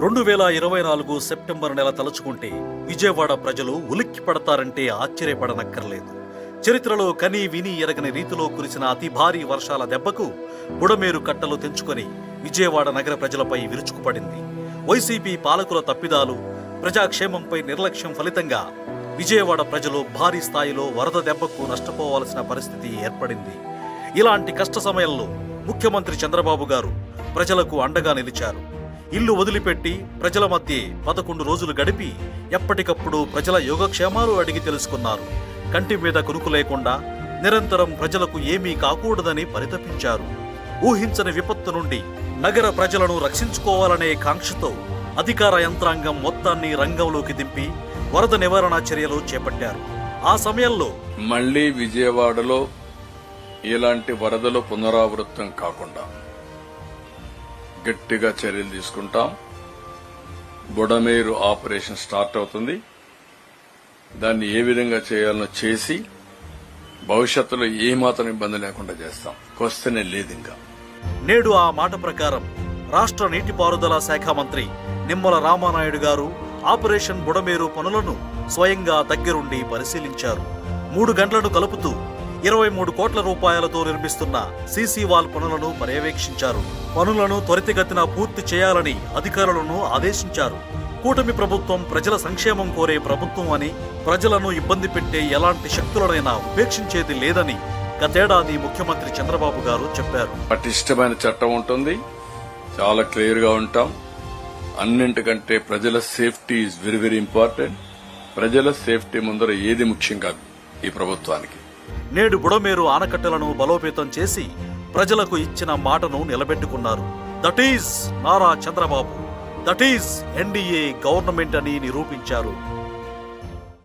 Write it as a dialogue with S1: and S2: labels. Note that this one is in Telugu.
S1: రెండు వేల ఇరవై నాలుగు సెప్టెంబర్ నెల తలుచుకుంటే విజయవాడ ప్రజలు ఉలిక్కి పడతారంటే ఆశ్చర్యపడనక్కర్లేదు. చరిత్రలో కని విని ఎరగని రీతిలో కురిసిన అతి భారీ వర్షాల దెబ్బకు బుడమేరు కట్టలు తెంచుకొని విజయవాడ నగర ప్రజలపై విరుచుకుపడింది. వైసీపీ పాలకుల తప్పిదాలు ప్రజాక్షేమంపై నిర్లక్ష్యం ఫలితంగా విజయవాడ ప్రజలు భారీ స్థాయిలో వరద దెబ్బకు నష్టపోవాల్సిన పరిస్థితి ఏర్పడింది. ఇలాంటి కష్ట సమయంలో ముఖ్యమంత్రి చంద్రబాబు గారు ప్రజలకు అండగా నిలిచారు. ఇల్లు వదిలిపెట్టి ప్రజల మధ్య పదకొండు రోజులు గడిపి ఎప్పటికప్పుడు ప్రజల యోగక్షేమాలు అడిగి తెలుసుకున్నారు. కంటి మీద కునుకు లేకుండా నిరంతరం ప్రజలకు ఏమీ కాకూడదని పరితపించారు. ఊహించని విపత్తు నుండి నగర ప్రజలను రక్షించుకోవాలనే కాంక్షతో అధికార యంత్రాంగం మొత్తాన్ని రంగంలోకి దింపి వరద నివారణ చర్యలు చేపట్టారు. ఆ సమయంలో
S2: మళ్ళీ విజయవాడలో ఇలాంటి వరదలు పునరావృతం కాకుండా గట్టిగా చర్యలు తీసుకుంటాం. బుడమేరు ఆపరేషన్ స్టార్ట్ అవుతుంది. దాన్ని ఏ విధంగా చేయాలనో చేసి భవిష్యత్తులో ఏమాత్రం ఇబ్బంది లేకుండా చేస్తాం. క్వశ్చనే లేదు ఇంకా.
S1: నేడు ఆ మాట ప్రకారం రాష్ట్ర నీటిపారుదల శాఖ మంత్రి నిమ్మల రామానాయుడు గారు ఆపరేషన్ బుడమేరు పనులను స్వయంగా దగ్గరుండి పరిశీలించారు. మూడు గంటలను కలుపుతూ ఇరవై మూడు కోట్ల రూపాయలతో నిర్మిస్తున్న సీసీ వాల్ పనులను పర్యవేక్షించారు. పనులను త్వరితగతిన పూర్తి చేయాలని అధికారులను ఆదేశించారు. కూటమి ప్రభుత్వం ప్రజల సంక్షేమం కోరే ప్రభుత్వం అని ప్రజలను ఇబ్బంది పెట్టే ఎలాంటి శక్తులనైనా ఉపేక్షించేది లేదని గతేడాది ముఖ్యమంత్రి చంద్రబాబు గారు చెప్పారు.
S2: పటిష్టమైన చట్టం ఉంటుంది. చాలా క్లియర్గా ఉంటాం. అన్నింటికంటే ప్రజల safety is very very important. ప్రజల సేఫ్టీ ముందర ఏది ముఖ్యం కాదు ఈ ప్రభుత్వానికి.
S1: నేడు బుడమేరు ఆనకట్టలను బలోపేతం చేసి ప్రజలకు ఇచ్చిన మాటను నిలబెట్టుకున్నారు. That is Nara Chandrababu. That is NDA government అని నిరూపించారు.